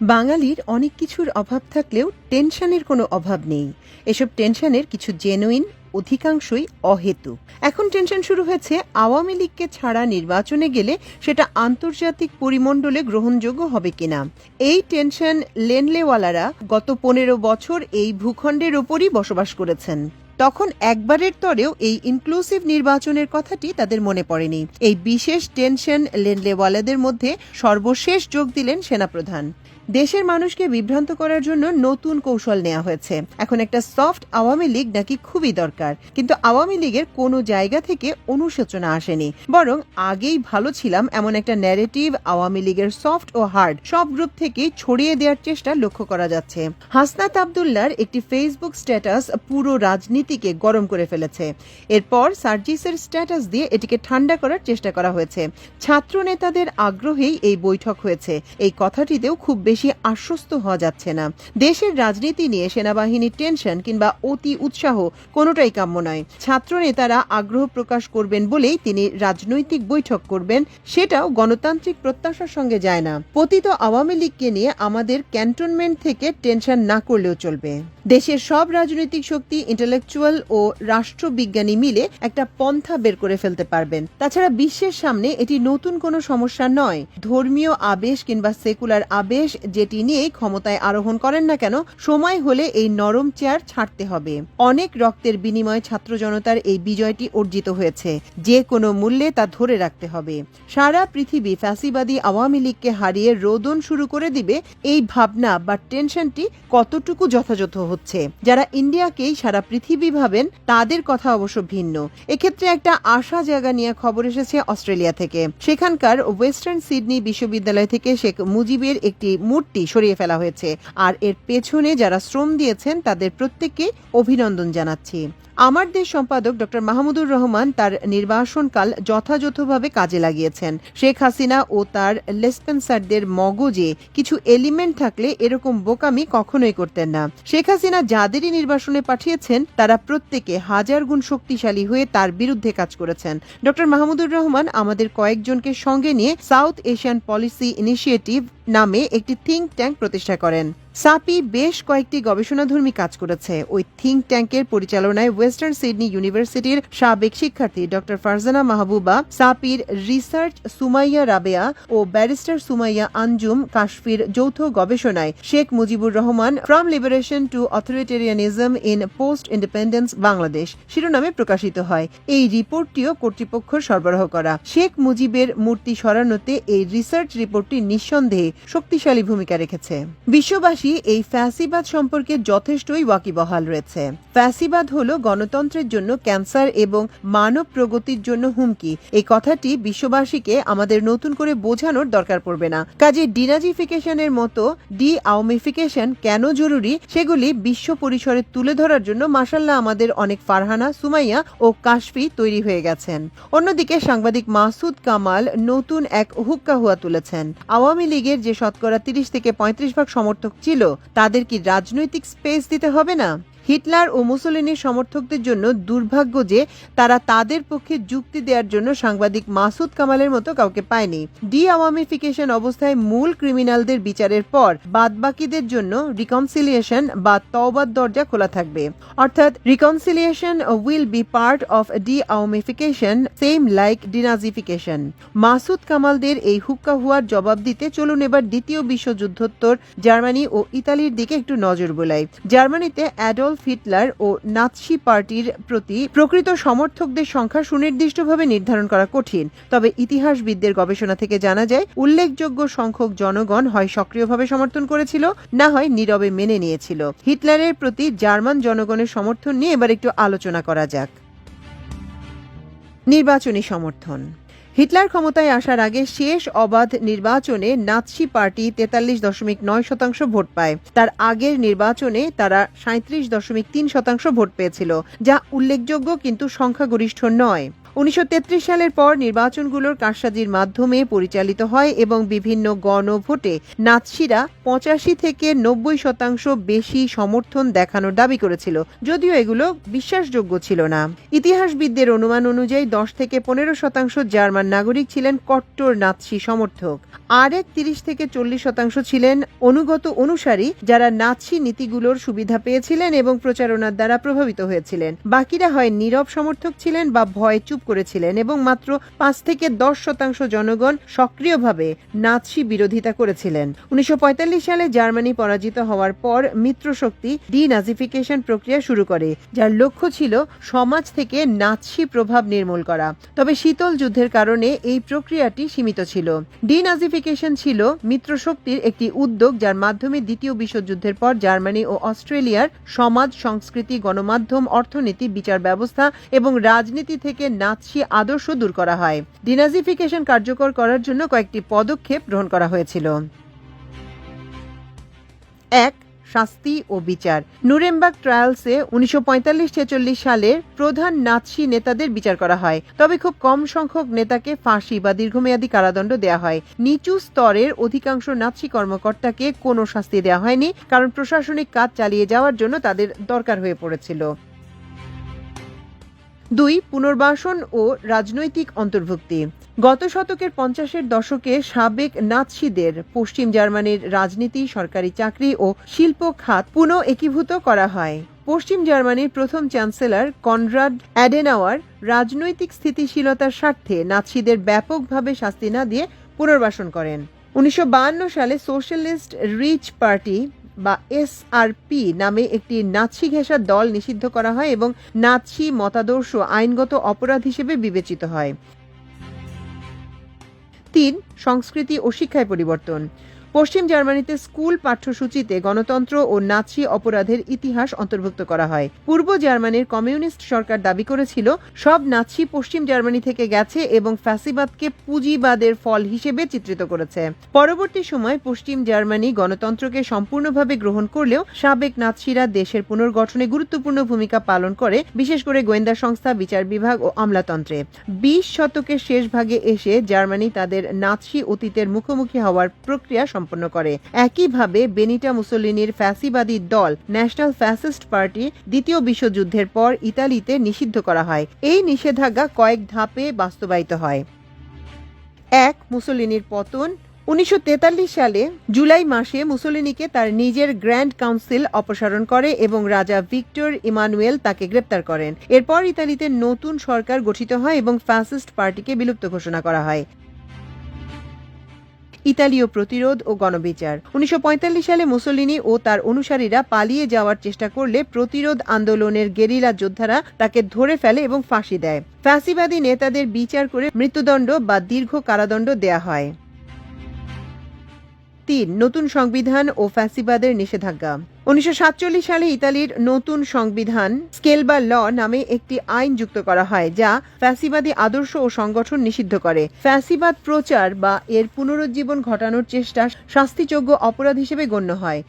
বাঙালির অনেক কিছুর অভাব থাকলেও টেনশনের কোনো অভাব নেই। এসব টেনশনের কিছু জেনুইন অধিকাংশই অহেতুক। এখন টেনশন শুরু হয়েছে আওয়ামী লীগকে ছাড়া নির্বাচনে গেলে সেটা আন্তর্জাতিক পরিমণ্ডলে গ্রহণযোগ্য হবে কিনা। এই টেনশন লেনলেওয়ালারা গত পনেরো বছর এই ভূখণ্ডের ওপরই বসবাস করেছেন। তখন একবারের তরেও এই ইনক্লুসিভ নির্বাচনের কথাটি তাদের মনে পড়েনি। এই বিশেষ টেনশন লেনলেওয়ালাদের মধ্যে সর্বশেষ যোগ দিলেন সেনাপ্রধান। দেশের মানুষকে বিভ্রান্ত করার জন্য নতুন কৌশল নেওয়া হয়েছে। এখন একটা সফট আওয়ামী লীগ নাকি খুবই দরকার। কিন্তু আওয়ামী লীগের কোনো জায়গা থেকে অনুশোচনা আসেনি। বরং আগেই ভালো ছিলাম এমন একটা ন্যারেটিভ আওয়ামী লীগের সফট ও হার্ড সব গ্রুপ থেকেই ছড়িয়ে দেওয়ার চেষ্টা লক্ষ্য করা যাচ্ছে। হাসনাত আবদুল্লার একটি ফেসবুক স্ট্যাটাস পুরো রাজনীতিকে গরম করে ফেলেছে। এরপর সার্জিসের স্ট্যাটাস দিয়ে এটিকে ঠান্ডা করার চেষ্টা করা হয়েছে। ছাত্র নেতাদের আগ্রহেই এই বৈঠক হয়েছে। এই কথাটিতেও খুব বেশি আশ্বস্ত হওয়া যাচ্ছে না। দেশের রাজনীতি নিয়ে সেনাবাহিনীর টেনশন কিংবা অতি উৎসাহ কোনোটাই কাম্য নয়। ছাত্র নেতারা আগ্রহ প্রকাশ করবেন বলেই তিনি রাজনৈতিক বৈঠক করবেন, সেটাও গণতান্ত্রিক প্রত্যাশার সঙ্গে যায় না। পতিত আওয়ামী লীগকে নিয়ে আমাদের ক্যান্টনমেন্ট থেকে টেনশন না করলেও চলবে। দেশের সব রাজনৈতিক শক্তি, ইন্টেলেকচুয়াল ও রাষ্ট্রবিজ্ঞানী মিলে একটা পন্থা বের করে ফেলতে পারবেন। তাছাড়া বিশ্বের সামনে এটি নতুন কোনো সমস্যা নয়। ধর্মীয় আবেশ কিংবা সেকুলার আবেশ যেটি নিয়ে ক্ষমতায় আরোহণ করেন না কেন, সময় হলে এই নরম চেয়ার ছাড়তে হবে। অনেক রক্তের বিনিময়ে ছাত্র জনতার এই বিজয়টি অর্জিত হয়েছে। যে কোনো মূল্যে তা ধরে রাখতে হবে। সারা পৃথিবী ফ্যাসিবাদী আওয়ামী লীগকে হারিয়ে রোদন শুরু করে দিবে এই ভাবনা বা টেনশনটি কতটুকু যথাযথ হচ্ছে? যারা ইন্ডিয়াকেই সারা পৃথিবী ভাবেন, তাদের কথা অবশ্য ভিন্ন। এক্ষেত্রে একটা আশা জায়গা নিয়ে খবর এসেছে অস্ট্রেলিয়া থেকে। সেখানকার ওয়েস্টার্ন সিডনি বিশ্ববিদ্যালয় থেকে শেখ মুজিবের একটি মূর্তি সরিয়ে ফেলা হয়েছে। আর এর পেছনে যারা শ্রম দিয়েছেন তাদের প্রত্যেককে অভিনন্দন জানাচ্ছি। আমার দেশ সম্পাদক ডক্টর মাহমুদুর রহমান তার নির্বাসনকাল যথাযথভাবে কাজে লাগিয়েছেন। শেখ হাসিনা ও তার লেসপেন্সারদের মগজে কিছু এলিমেন্ট থাকলে এরকম বোকামি কখনোই করতেন না। শেখ হাসিনা যাদেরই নির্বাসনে পাঠিয়েছেন, তারা প্রত্যেকে হাজার গুণ শক্তিশালী হয়ে তার বিরুদ্ধে কাজ করেছেন। ডক্টর মাহমুদুর রহমান আমাদের কয়েকজনকে সঙ্গে নিয়ে সাউথ এশিয়ান পলিসি ইনিশিয়েটিভ নামে একটি থিঙ্ক ট্যাঙ্ক প্রতিষ্ঠা করেন। সাপি বেশ কয়েকটি গবেষণাধর্মী কাজ করেছে। ওই থিঙ্ক ট্যাঙ্কের পরিচালনায় ওয়েস্টার্ন সিডনি ইউনিভার্সিটির সাবেক শিক্ষার্থী ডক্টর ফারজানা মাহবুবা, সাপির রিসার্চ সুমাইয়া রাবেয়া ও ব্যারিস্টার সুমাইয়া আঞ্জুম কাশফির যৌথ গবেষণায় Sheikh Mujibur Rahman, from liberation to authoritarianism in post independence Bangladesh, শিরোনামে প্রকাশিত হয়। এই রিপোর্টটিও কর্তৃপক্ষ সরবরাহ করা। শেখ মুজিবের মূর্তি সরানোতে এই রিসার্চ রিপোর্টটি নিঃসন্দেহে শক্তিশালী ভূমিকা রেখেছে। বিশ্ববাসী এই ফ্যাসিবাদ সম্পর্কে যথেষ্টই ওয়াকিবহাল রয়েছে। ফ্যাসিবাদ হল গণতন্ত্রের জন্য ক্যান্সার এবং মানব প্রগতির জন্য হুমকি। এই কথাটি বিশ্ববাসীকে আমাদের নতুন করে বোঝানোর দরকার পড়বে না। কাজে ডিনাজিফিকেশনের মতো ডি আওমিফিকেশন কেন জরুরি সেগুলি বিশ্ব পরিসরে তুলে ধরার জন্য মাসাল্লাহ আমাদের অনেক ফারহানা, সুমাইয়া ও কাশফি তৈরি হয়ে গেছেন। অন্যদিকে সাংবাদিক মাসুদ কামাল নতুন এক হুক্কা হুয়া তুলেছেন। আওয়ামী লীগের যে শতকরা তিরিশ থেকে পঁয়ত্রিশ ভাগ সমর্থক ছিল তাদের কি রাজনৈতিক স্পেস দিতে হবে না? হিটলার ও মুসলিনের সমর্থকদের জন্য দুর্ভাগ্য যে তারা তাদের পক্ষে যুক্তি দেওয়ার জন্য সাংবাদিক মাসুদ কামালের মতো কাউকে পায়নি। ডি আওয়ামিফিকেশন অবস্থায় মূল ক্রিমিনালদের বিচারের পর বাদবাকিদের জন্য রিকনসিলিয়েশন বা তওবার দরজা খোলা থাকবে। অর্থাৎ reconciliation will be part of deawamification same like denazification Masud কামালদের এই হুক্কা হুয়ার জবাব দিতে চলুন এবার দ্বিতীয় বিশ্বযুদ্ধোত্তর জার্মানি ও ইতালির দিকে একটু নজর বোলাই। জার্মানিতে অ্যাডল অ্যাডলফ হিটলার ও নাৎসি পার্টির প্রতি প্রকৃত সমর্থকদের সংখ্যা সুনির্দিষ্টভাবে নির্ধারণ করা কঠিন। তবে ইতিহাসবিদদের গবেষণা থেকে জানা যায়, উল্লেখযোগ্য সংখ্যক জনগণ হয় সক্রিয়ভাবে সমর্থন করেছিল, না হয় নীরবে মেনে নিয়েছিল। হিটলারের প্রতি জার্মান জনগণের সমর্থন নিয়ে এবার একটু আলোচনা করা যাক। নির্বাচনী সমর্থন হিটলার ক্ষমতায় আসার আগে শেষ অবাধ নির্বাচনে নাৎসি পার্টি তেতাল্লিশ দশমিক নয় শতাংশ ভোট পায়। তার আগের নির্বাচনে তারা সাঁত্রিশ দশমিক তিন শতাংশ ভোট পেয়েছিল, যা উল্লেখযোগ্য কিন্তু সংখ্যাগরিষ্ঠ নয়। উনিশশো তেত্রিশ সালের পর নির্বাচনগুলোর কারসাজির মাধ্যমে পরিচালিত হয় এবং বিভিন্ন গণভোটে নাৎসিরা পঁচাশি থেকে নব্বই শতাংশ বেশি সমর্থন দেখানোর দাবি করেছিল, যদিও এগুলো বিশ্বাসযোগ্য ছিল না। ইতিহাসবিদদের অনুমান অনুযায়ী দশ থেকে পনেরো শতাংশ জার্মান নাগরিক ছিলেন কট্টর নাৎসি সমর্থক, আর এক তিরিশ থেকে চল্লিশ শতাংশ ছিলেন অনুগত অনুসারী যারা নাৎসি নীতিগুলোর সুবিধা পেয়েছিলেন এবং প্রচারণার দ্বারা প্রভাবিত হয়েছিলেন। বাকিরা হয় নীরব সমর্থক ছিলেন বা ভয় চুপ করেছিলেন এবং মাত্র পাঁচ থেকে দশ শতাংশ জনগণ সক্রিয়ভাবে নাৎসি বিরোধিতা করেছিলেন। উনিশশো সালে জার্মানি পরাজিত হওয়ার পর মিত্রশক্তি ডিনাজিফিকেশন প্রক্রিয়া শুরু করে, যার লক্ষ্য ছিল সমাজ থেকে নাৎসি প্রভাব নির্মূল করা। তবে শীতল যুদ্ধের কারণে এই প্রক্রিয়াটি সীমিত ছিল। ডিনাজিফিকেশন ছিল মিত্রশক্তির একটি উদ্যোগ, যার মাধ্যমে দ্বিতীয় বিশ্বযুদ্ধের পর জার্মানি ও অস্ট্রেলিয়ার সমাজ, সংস্কৃতি, গণমাধ্যম, অর্থনীতি, বিচার ব্যবস্থা এবং রাজনীতি থেকে নাৎসি আদর্শ দূর করা হয়। ডিনাজিফিকেশন কার্যকর করার জন্য কয়েকটি পদক্ষেপ গ্রহণ করা হয়েছিল। এক, শাস্তি ও বিচার। নুরেমবার্গ ট্রায়ালসে উনিশশো ছেচল্লিশ সালের প্রধান নাৎসি নেতাদের বিচার করা হয়। তবে খুব কম সংখ্যক নেতাকে ফাঁসি বা দীর্ঘমেয়াদী কারাদণ্ড দেওয়া হয়। নিচু স্তরের অধিকাংশ নাৎসি কর্মকর্তাকে কোনো শাস্তি দেওয়া হয়নি, কারণ প্রশাসনিক কাজ চালিয়ে যাওয়ার জন্য তাদের দরকার হয়ে পড়েছিল। দুই, পুনর্বাসন ও রাজনৈতিক অন্তর্ভুক্তি। গত শতকের পঞ্চাশের দশকে সাবেক নাৎসিদের পশ্চিম জার্মানির রাজনীতি, সরকারি চাকরি ও শিল্প খাত পুনঃ একীভূত করা হয়। পশ্চিম জার্মানির প্রথম চ্যান্সেলর কনরাড অ্যাডেনাওয়ার রাজনৈতিক স্থিতিশীলতার স্বার্থে নাৎসিদের ব্যাপকভাবে শাস্তি না দিয়ে পুনর্বাসন করেন। উনিশশো সালে সোশ্যালিস্ট রিচ পার্টি বা এসআরপি নামে একটি নাৎসি ঘেঁষার দল নিষিদ্ধ করা হয় এবং নাৎসি মতাদর্শ আইনগত অপরাধ হিসেবে বিবেচিত হয়। তিন, সংস্কৃতি ও শিক্ষায় পরিবর্তন। পশ্চিম জার্মানিতে স্কুল পাঠ্যসূচিতে গণতন্ত্র ও নাৎসি অপরাধের ইতিহাস অন্তর্ভুক্ত করা হয়। পূর্ব জার্মানির কমিউনিস্ট সরকার দাবি করেছিল, সব নাৎসি পশ্চিম জার্মানি থেকে গেছে এবং ফ্যাসিবাদকে পুঁজিবাদের ফল হিসেবে চিত্রিত করেছে। পরবর্তী সময় পশ্চিম জার্মানি গণতন্ত্রকে সম্পূর্ণভাবে গ্রহণ করলেও সাবেক নাৎসিরা দেশের পুনর্গঠনে গুরুত্বপূর্ণ ভূমিকা পালন করে, বিশেষ করে গোয়েন্দা সংস্থা, বিচার বিভাগ ও আমলাতন্ত্রে। বিশ শতকের শেষ ভাগে এসে জার্মানি তাদের নাৎসি অতীতের মুখোমুখি হওয়ার প্রক্রিয়া সম্পন্ন করে। একইভাবে বেনিটা মুসোলিনির ফ্যাসিবাদী দল ন্যাশনাল ফ্যাসিস্ট পার্টি দ্বিতীয় বিশ্বযুদ্ধের পর ইতালিতে নিষিদ্ধ করা হয়। এই নিষেধাজ্ঞা কয়েক ধাপে বাস্তবায়িত হয়। এক, মুসোলিনির পতন। উনিশশো তেতাল্লিশ সালে জুলাই মাসে মুসোলিনিকে তার নিজের গ্র্যান্ড কাউন্সিল অপসারণ করে এবং রাজা ভিক্টর ইমানুয়েল তাকে গ্রেপ্তার করেন। এরপর ইতালিতে নতুন সরকার গঠিত হয় এবং ফ্যাসিস্ট পার্টিকে বিলুপ্ত ঘোষণা করা হয়। ইতালীয় প্রতিরোধ ও গণবিচার। উনিশশো পঁয়তাল্লিশ সালে মুসলিনী ও তার অনুসারীরা পালিয়ে যাওয়ার চেষ্টা করলে প্রতিরোধ আন্দোলনের গেরিলা যোদ্ধারা তাকে ধরে ফেলে এবং ফাঁসি দেয়। ফ্যাসিবাদী নেতাদের বিচার করে মৃত্যুদণ্ড বা দীর্ঘ কারাদণ্ড দেয়া হয়। তিন, নতুন সংবিধান ও ফ্যাসিবাদের নিষেধাজ্ঞা। উনিশশো সাতচল্লিশ সালে ইতালির নতুন সংবিধান স্কেল বা ল নামে একটি আইন যুক্ত করা হয়, যা ফ্যাসিবাদী আদর্শ ও সংগঠন নিষিদ্ধ করে। ফ্যাসিবাদ প্রচার বা এর পুনরুজ্জীবন ঘটানোর চেষ্টা শাস্তিযোগ্য অপরাধ হিসেবে গণ্য হয়।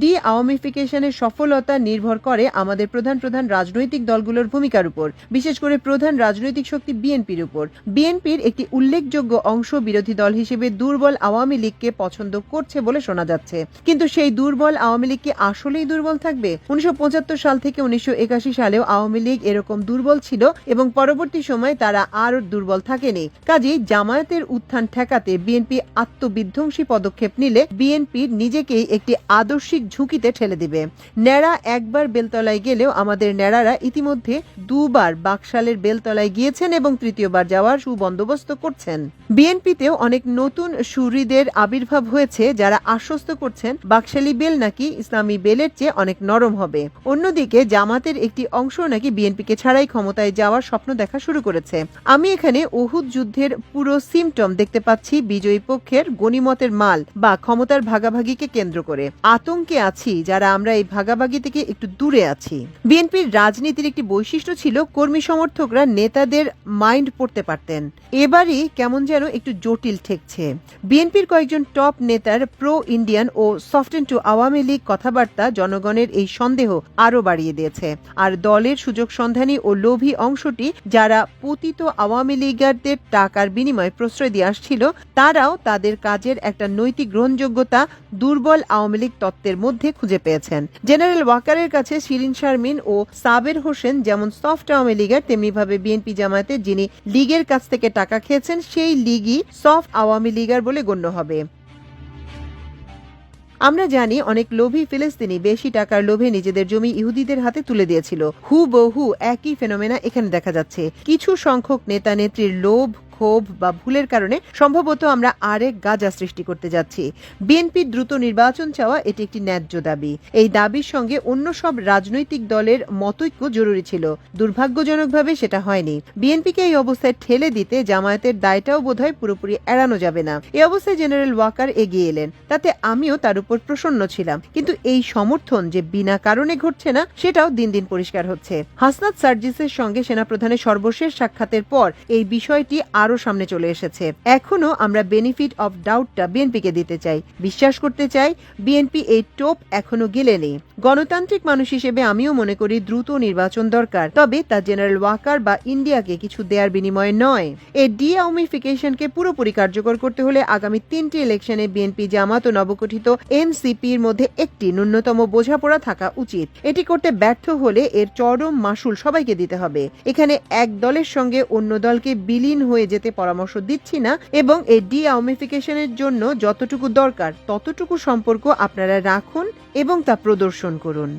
ডি আওয়ামিফিকেশনের সফলতা নির্ভর করে আমাদের প্রধান প্রধান রাজনৈতিক দলগুলোর ভূমিকার উপর, বিশেষ করে প্রধান রাজনৈতিক শক্তি বিএনপির উপর। বিএনপির একটি উল্লেখযোগ্য অংশ বিরোধী দল হিসেবে দুর্বল আওয়ামী লীগকে পছন্দ করছে বলে শোনা যাচ্ছে। কিন্তু সেই দুর্বল আওয়ামী লীগ কি আসলেই দুর্বল থাকবে? উনিশশো পঁচাত্তর সাল থেকে উনিশশো একাশি সালেও আওয়ামী লীগ এরকম দুর্বল ছিল এবং পরবর্তী সময়ে তারা আর দুর্বল থাকেনি। কাজেই জামায়াতের উত্থান ঠেকাতে বিএনপি আত্মবিধ্বংসী পদক্ষেপ নিলে বিএনপির নিজেকেই একটি আদর্শিক ঝুঁকিতে ঠেলে দিবে। ন্যাড়া একবার বেলতলায় গেলেও আমাদের ন্যাড়ারা ইতিমধ্যে দুবার বাকশালের বেলতলায় গিয়েছেন এবং তৃতীয়বার যাওয়ার সুবন্দোবস্ত করছেন। বিএনপিতেও অনেক নতুন সুরিদের আবির্ভাব হয়েছে যারা আশ্বস্ত করছেন বাকশালী বেল নাকি ইসলামী বেলের চেয়ে অনেক নরম হবে। অন্যদিকে জামাতের একটি অংশ নাকি বিএনপিকে ছাড়াই ক্ষমতায় যাওয়ার স্বপ্ন দেখা শুরু করেছে। আমি এখানে ওহুদ যুদ্ধের পুরো সিমটম দেখতে পাচ্ছি বিজয়ী পক্ষের গণিমতের মাল বা ক্ষমতার ভাগাভাগিকে কেন্দ্র করে। আতঙ্ক আতঙ্কে আছি, যারা আমরা এই ভাগাভাগি থেকে একটু দূরে আছি। বিএনপির রাজনীতির একটি বৈশিষ্ট্য ছিল কর্মী সমর্থকরা নেতাদের মাইন্ড পড়তে পারতেন। এবারই কেমন যেন একটু জটিল ঠেকছে। বিএনপির কয়েকজন টপ নেতার প্রো ইন্ডিয়ান ও সফটেন টু আওয়ামী লীগ কথাবার্তা জনগণের এই সন্দেহ আরও বাড়িয়ে দিয়েছে। আর দলের সুযোগ সন্ধানী ও লোভী অংশটি যারা পতিত আওয়ামী লীগারদের টাকার বিনিময়ে প্রশ্রয় দিয়ে আসছিল, তারাও তাদের কাজের একটা নৈতিক গ্রহণযোগ্যতা দুর্বল আওয়ামী লীগ তত্ত্বের মধ্যে খুঁজে পেয়েছেন। জেনারেল ওয়াকারের কাছে শিরিন শারমিন ও সাবের হোসেন যেমন সফট আওয়ামী লীগার, তেমনিভাবে বিএনপি জামায়াতের যিনি লীগের কাছ থেকে টাকা খেয়েছেন, সেই লীগই সফট আওয়ামী লীগার বলে গণ্য হবে। আমরা জানি অনেক লোভী ফিলিস্তিনি বেশি টাকার লোভে নিজেদের জমি ইহুদিদের হাতে তুলে দিয়েছিল। হু বহু একই ফেনোমেনা এখানে দেখা যাচ্ছে। কিছু সংখ্যক নেতা নেত্রীর লোভ ক্ষোভ বা ভুলের কারণে সম্ভবত আমরা আরেক গাজা সৃষ্টি করতে যাচ্ছি। বিএনপির দ্রুত নির্বাচন চাওয়া এটি একটি ন্যায্য দাবি। এই দাবির সঙ্গে অন্য সব রাজনৈতিক দলের মতৈক্য জরুরি ছিল। দুর্ভাগ্যজনকভাবে সেটা হয়নি। বিএনপিকে এই অবস্থায় ঠেলে দিতে জামায়াতের দায়টাও বোধহয় পুরোপুরি এড়ানো যাবে না। এই অবস্থায় জেনারেল ওয়াকার এগিয়ে এলেন। তাতে আমিও তার উপর প্রসন্ন ছিলাম। কিন্তু এই সমর্থন যে বিনা কারণে ঘটছে না, সেটাও দিন দিন পরিষ্কার হচ্ছে। হাসনাত সার্জিসের সঙ্গে সেনাপ্রধানের সর্বশেষ সাক্ষাতের পর এই বিষয়টি আরও সামনে চলে এসেছে। এখনও আমরা বেনিফিট অফ ডাউটটা বিএনপিকে দিতে চাই। বিশ্বাস করতে চাই বিএনপি এই টোপ এখনও গেলেনি গণতান্ত্রিক মানুষ হিসেবে আমিও মনে করি দ্রুত নির্বাচন দরকার। তবে তা জেনারেল ওয়াকার বা ইন্ডিয়াকে কিছু দেওয়ার বিনিময়ে নয়। এই ডিআউমিফিকেশনকে পুরোপুরি কার্যকর করতে হলে আগামী তিনটি ইলেকশনে বিএনপি জামাত ও নবগঠিত এনসিপির মধ্যে একটি ন্যূনতম বোঝাপড়া থাকা উচিত। এটি করতে ব্যর্থ হলে এর চরম মাসুল সবাইকে দিতে হবে। এখানে এক দলের সঙ্গে অন্য দলকে বিলীন হয়ে যেতে পরামর্শ দিচ্ছি না এবং এই ডিআমিফিকেশনের জন্য যতটুকু দরকার ততটুকু সম্পর্ক আপনারা রাখুন এবং তা প্রদর্শন করুন।